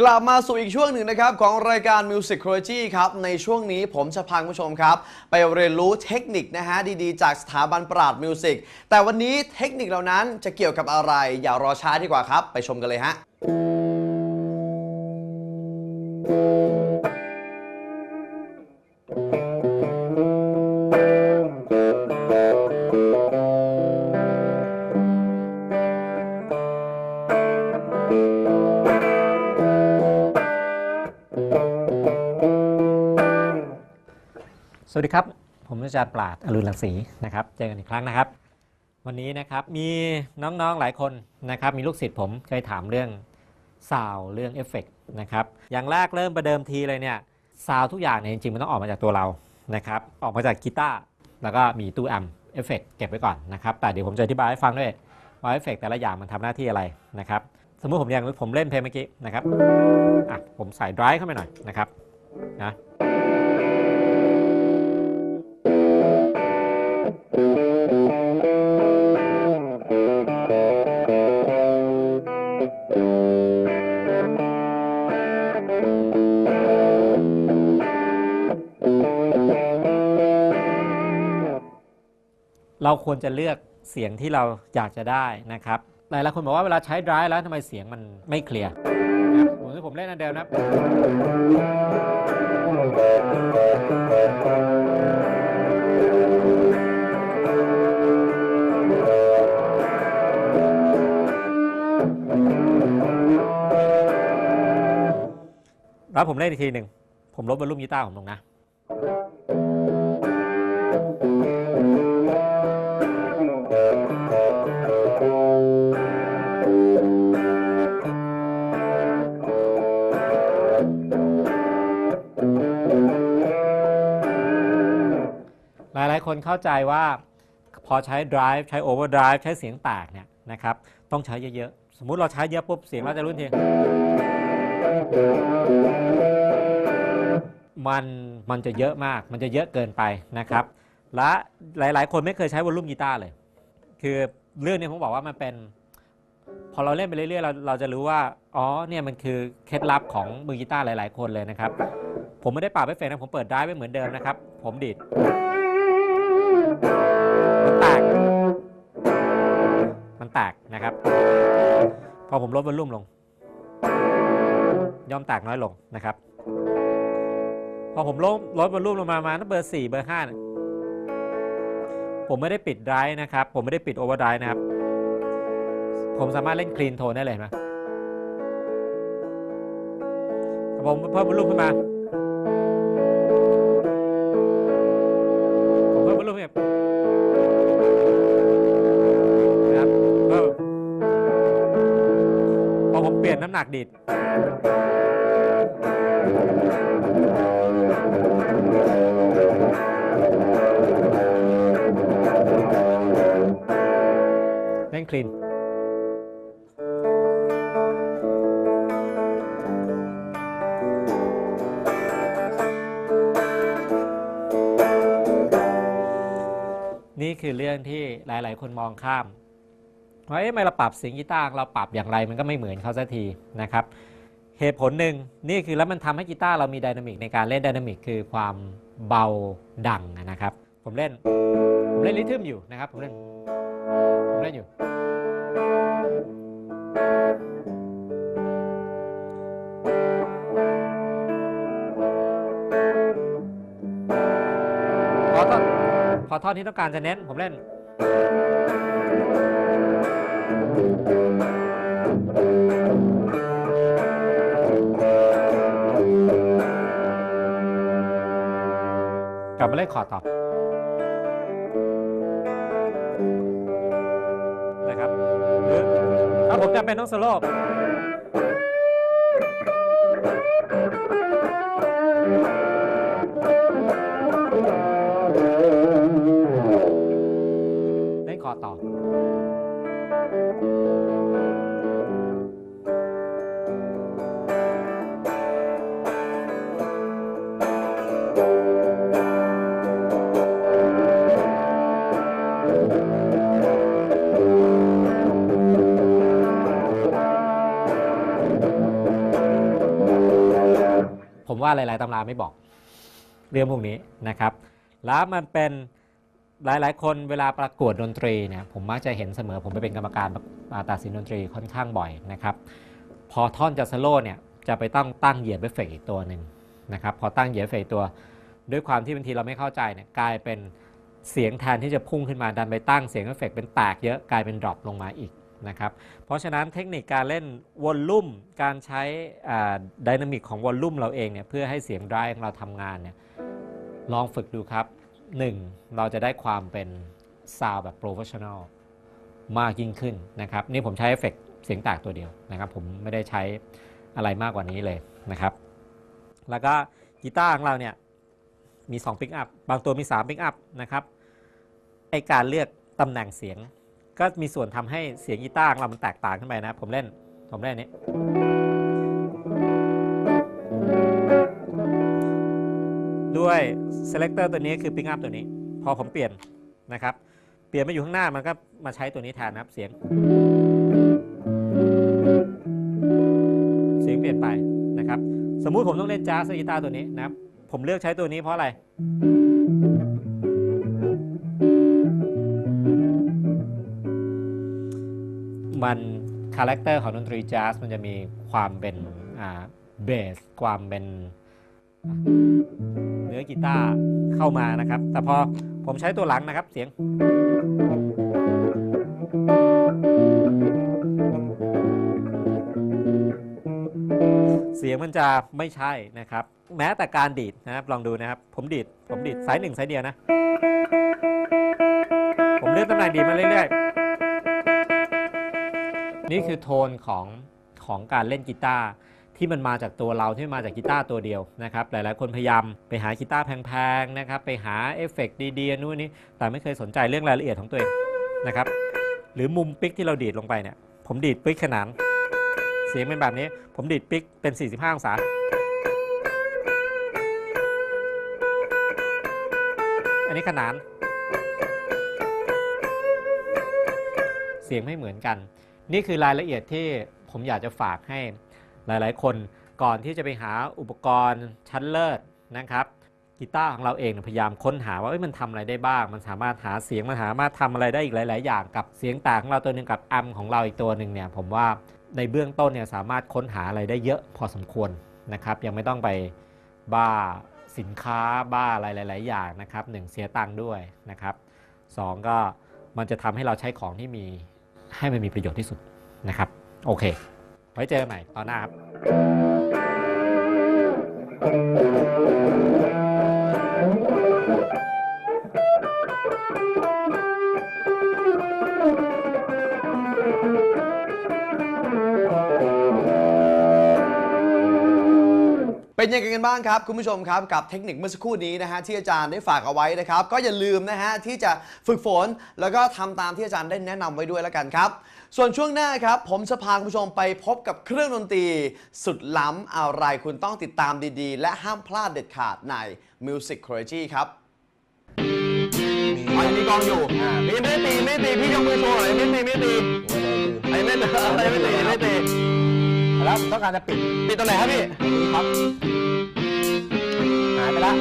กลับมาสู่อีกช่วงหนึ่งนะครับ ของรายการ Music c r o l o g y ครับ ในช่วงนี้ผมจะพาคุณผู้ชมครับ ไปเรียนรู้เทคนิคนะฮะ ดีๆ จากสถาบันปราดมิวสิกแต่วันนี้เทคนิคเหล่านั้นจะเกี่ยวกับอะไร อย่ารอช้าดีกว่าครับ ไปชมกันเลยฮะ สวัสดีครับ ผมอาจารย์ปราดอรุณรังสีนะครับ เจอกันอีกครั้งนะครับ วันนี้นะครับมีน้องๆหลายคนนะครับ มีลูกศิษย์ผมเคยถามเรื่องซาวเรื่องเอฟเฟกต์นะครับ อย่างแรกเริ่มประเดิมทีเลยเนี่ยซาวทุกอย่างเนี่ยจริงๆ มันต้องออกมาจากตัวเรานะครับ ออกมาจากกีตาร์แล้วก็มีตู้แอมเอฟเฟกต์เก็บไว้ก่อนนะครับ แต่เดี๋ยวผมจะอธิบายให้ฟังด้วยว่าเอฟเฟกต์แต่ละอย่างมันทำหน้าที่อะไรนะครับ สมมุติผมอย่างผมเล่นเพลงเมื่อกี้นะครับอะผมใส่ดรายเข้าไปหน่อยนะครับนะ เราควรจะเลือกเสียงที่เราอยากจะได้นะครับ หลายๆคนบอกว่าเวลาใช้ดรายแล้วทำไมเสียงมันไม่เคลียร์นะครับผมผมเล่นอันเดิมนะครั แล้วผมเล่นอีกทีหนึ่ง ผมลดวอลลุ่มกีตาร์ผมลงนะ หลายๆ คนเข้าใจว่าพอใช้ drive ใช้ overdrive ใช้เสียงแตกเนี่ยนะครับ ต้องใช้เยอะ ๆ สมมุติเราใช้เยอะปุ๊บ เสียงเราจะรุ่นที มันมันจะเยอะมาก มันจะเยอะเกินไปนะครับ และหลาย ๆ คนไม่เคยใช้วอลลุ่มกีตาร์เลย คือเรื่องนี้ผมบอกว่ามันเป็น พอเราเล่นไปเรื่อย ๆ เราเราจะรู้ว่า อ๋อ เนี่ยมันคือเคล็ดลับของมือกีตาร์หลาย ๆ คนเลยนะครับ ผมไม่ได้ปรับเอฟเฟกต์นะ ผมเปิดได้ไว้เหมือนเดิมนะครับ ผมดีดมันแตก มันแตกนะครับ พอผมลดวอลลุ่มลง ย่อมแตกน้อยลงนะครับ พอผมลดลดวอลลุ่มลงมามาเบอร์4เบอร์5เนี่ยผมไม่ได้ปิดไดร์นะครับ ผมไม่ได้ปิดโอเวอร์ไดร์นะครับ ผมสามารถเล่นคลีนโทนได้เลยเห็นไหมผมเพิ่มวอลลุ่มขึ้นมา น้ำหนักดีดเล่นคลีนนี่คือเรื่องที่หลาย ๆ คนมองข้าม ว่าเอ๊ะทำไมเราปรับเสียงกีตาร์เราปรับอย่างไรมันก็ไม่เหมือนเขาสักทีนะครับเหตุผลหนึ่งนี่คือแล้วมันทำให้กีตาร์เรามีไดนามิกในการเล่นไดนามิกคือความเบาดังนะครับ ผมเล่นผมเล่นริทึมอยู่นะครับผมเล่นผมเล่นอยู่พอท่อนพอท่อนที่ต้องการจะเน้นผมเล่น กลับมาเล่นคอร์ดต่อนะครับหรือถ้าผมจำเป็นต้องโซโล่เล่นคอต่อ ว่าหลาย ๆตำราไม่บอกเรื่องพวกนี้นะครับ แล้วมันเป็นหลาย ๆ คนเวลาประกวดดนตรีเนี่ยผมมักจะเห็นเสมอผมไปเป็นกรรมการาตัดสินดนตรีค่อนข้างบ่อยนะครับ พอท่อนจะสโลเนี่ยจะไปต้องตั้งเหยียบเอฟเฟกต์อีกตัวหนึ่งนะครับพอตั้งเหยียบเอฟเฟกต์ตัว ด้วยความที่บางทีเราไม่เข้าใจเนี่ยกลายเป็นเสียงแทนที่จะพุ่งขึ้นมาดันไปตั้งเสียงเอฟเฟกต์เป็นแตกเยอะกลายเป็นดรอปลงมาอีก นะครับเพราะฉะนั้นเทคนิคการเล่นวอลลุ่มการใช้ดินามิกของวอลลุ่มเราเองเนี่ยเพื่อให้เสียงไดร์ของเราทำงานเนี่ยลองฝึกดูครับ 1. เราจะได้ความเป็นซาวแบบโปรเฟชชั่นอลมากยิ่งขึ้นนะครับ นี่ผมใช้เอฟเฟกต์เสียงแตกตัวเดียวนะครับ ผมไม่ได้ใช้อะไรมากกว่านี้เลยนะครับ แล้วก็กีตาร์ของเราเนี่ยมี2ปิกอัพบางตัวมี3ปิกอัพนะครับไอการเลือกตำแหน่งเสียง ก็มีส่วนทำให้เสียงกีตาร์ของเรามันแตกต่างขึ้นไปนะ ผมเล่น ผมเล่นนี้ด้วย selector ตัวนี้คือ pick up ตัวนี้ พอผมเปลี่ยนนะครับ เปลี่ยนมาอยู่ข้างหน้ามันก็มาใช้ตัวนี้แทนนะครับเสียง เสียงเปลี่ยนไปนะครับ สมมุติผมต้องเล่นแจ๊สกีตาร์ตัวนี้นะครับ ผมเลือกใช้ตัวนี้เพราะอะไร มันคาแรคเตอร์ของดนตรีแจ๊สมันจะมีความเป็นเบสความเป็นเนื้อกีตาร์เข้ามานะครับ แต่พอผมใช้ตัวหลังนะครับเสียง เสียงมันจะไม่ใช่นะครับ แม้แต่การดีดนะครับลองดูนะครับ ผมดีดผมดีดสายหนึ่งสายเดียวนะ ผมเลื่อนตำแหน่งดีดมาเรื่อยๆ นี่คือโทนของของการเล่นกีตาร์ที่มันมาจากตัวเราที่มาจากกีตาร์ตัวเดียวนะครับหลายๆ คนพยายามไปหากีตาร์แพงๆนะครับไปหาเอฟเฟกต์ดีๆนู่นนี่แต่ไม่เคยสนใจเรื่องรายละเอียดของตัวเองนะครับหรือมุมปิกที่เราดีดลงไปเนี่ยผมดีดปิกขนานเสียงเป็นแบบนี้ผมดีดปิกเป็น 45 องศาอันนี้ขนาน เสียงไม่เหมือนกัน นี่คือรายละเอียดที่ผมอยากจะฝากให้หลายๆ คนก่อนที่จะไปหาอุปกรณ์ชั้นเลิศนะครับกีตาร์ของเราเองเนี่ยพยายามค้นหาว่ามันทำอะไรได้บ้าง มันสามารถหาเสียงมันสามารถทำอะไรได้อีกหลาย ๆ อย่างกับเสียงต่างของเราตัวหนึ่งกับแอมของเราอีกตัวหนึ่งเนี่ยผมว่าในเบื้องต้นเนี่ยสามารถค้นหาอะไรได้เยอะพอสมควรนะครับยังไม่ต้องไปบ้าสินค้าบ้าอะไรหลาย ๆ อย่างนะครับหนึ่งเสียตังค์ด้วยนะครับสองก็มันจะทำให้เราใช้ของที่มี ให้มันมีประโยชน์ที่สุดนะครับ โอเค ไว้เจอกันใหม่ตอนหน้าครับ เป็นยังไงกันบ้างครับ คุณผู้ชมครับ กับเทคนิคเมื่อสักครู่นี้นะฮะที่อาจารย์ได้ฝากเอาไว้นะครับ ก็อย่าลืมนะฮะที่จะฝึกฝน แล้วก็ทำตามที่อาจารย์ได้แนะนำไว้ด้วยแล้วกันครับ ส่วนช่วงหน้าครับ ผมจะพาคุณผู้ชมไปพบกับเครื่องดนตรี สุดล้ำอะไรคุณต้องติดตามดีๆ และห้ามพลาดเด็ดขาดใน Music c o r r e g y ครับอ๋อยังมีกองอยู่นี่ไม่ได้ตีไม่ตีพี่ยกมือโชว์หน่อยไม่ตีไม่ตีไอ้ไม่ตีอะไรไม่ตีไม่ตี แล้วผมต้องการจะปิด ปิดตรงไหนครับพี่ครับ หายไปละ